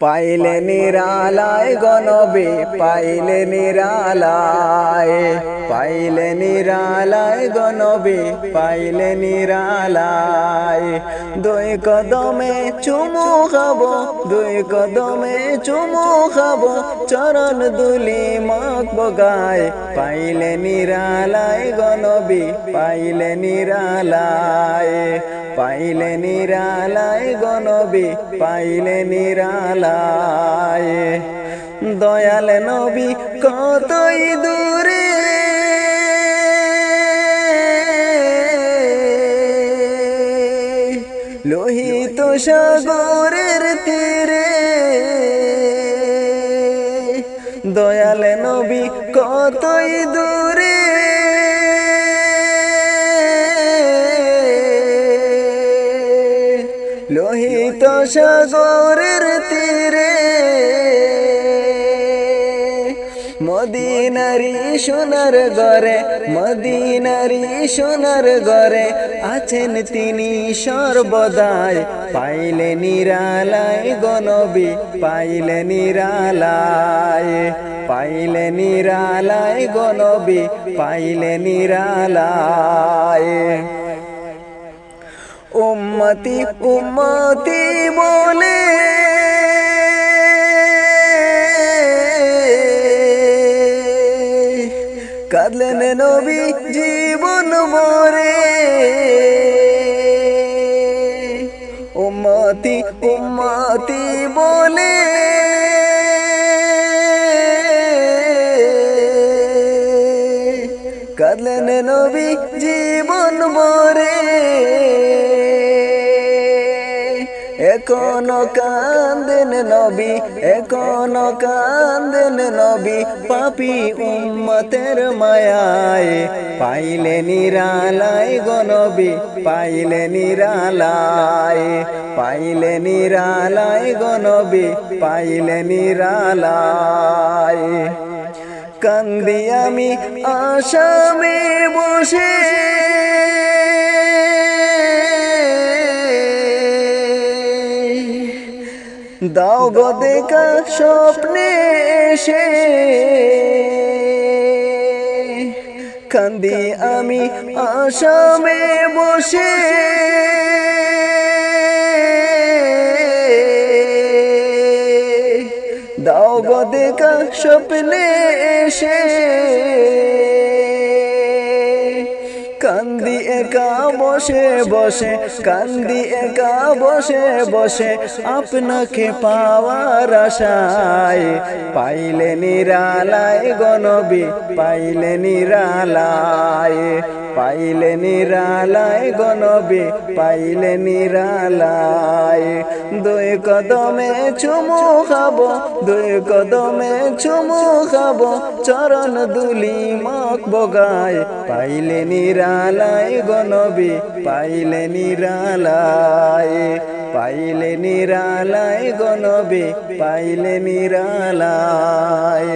পাইলে নিরালায় গনবে পাইলে নিরালায় পাইলে নিরালায় গনবে পাইলে নিরালায়। দুই কদমে চুমু খাব, দুই কদমে চুমু খাব, চরণ দুলি মক বগায়। পাইলে নিরালায় গনবি পাইলে নিরালায়। পাইলে নিরালায় গনবি, পাইলে নিরালায়। দয়াল নবী কতই দূরে। লোহিত সাগরের তীরে। দয়াল নবী কতই দূরে। লোহিত সাগরের তীরে। মদিনারি সোনার গরে মদিনারি সোনার গরে আছেন তিনি সর্বদাই। পাইলে নিরালায় গনবি পাইলে নিরালায় পাইলে নিরালায় গনবি পাইলে নিরালায়। উম্মতি উম্মতি বলে। কাঁদলেন নবী জীবন মরে উম্মতি উম্মতি বলে। কাঁদলেন নবী জীবন মরে এখনও কান্দেন নবী, এখনও কান্দেন নবী, পাপি উম্মতের মায়ায়। পাইলে নিরালায় গনবী পাইলে নিরালায়। পাইলে নিরালায় গনবী পাইলে নিরালায়। কান্দি আমি আসামে বসে। দাও গো দেখা স্বপ্নে এসে। কান্দি আমি আসামে বসে। দাও গো দেখা স্বপ্নে এসে। কান্দি একা বসে বসে, কান্দি একা বসে বসে, আপনাকে পাওয়ার আশায়। পাইলে নিরালায় গণবি পাইলে নিরালায়। পাইলে নিরালায় গনবি পাইলে নিরালায়। দুই কদমে চুমু খাব, দুই কদমে চুমু খাব, চরণ দুলি মক বগায়। পাইলে নিরালায় গনবি পাইলে নিরালায়। পাইলে নিরালায় গনবি পাইলে নিরালায়।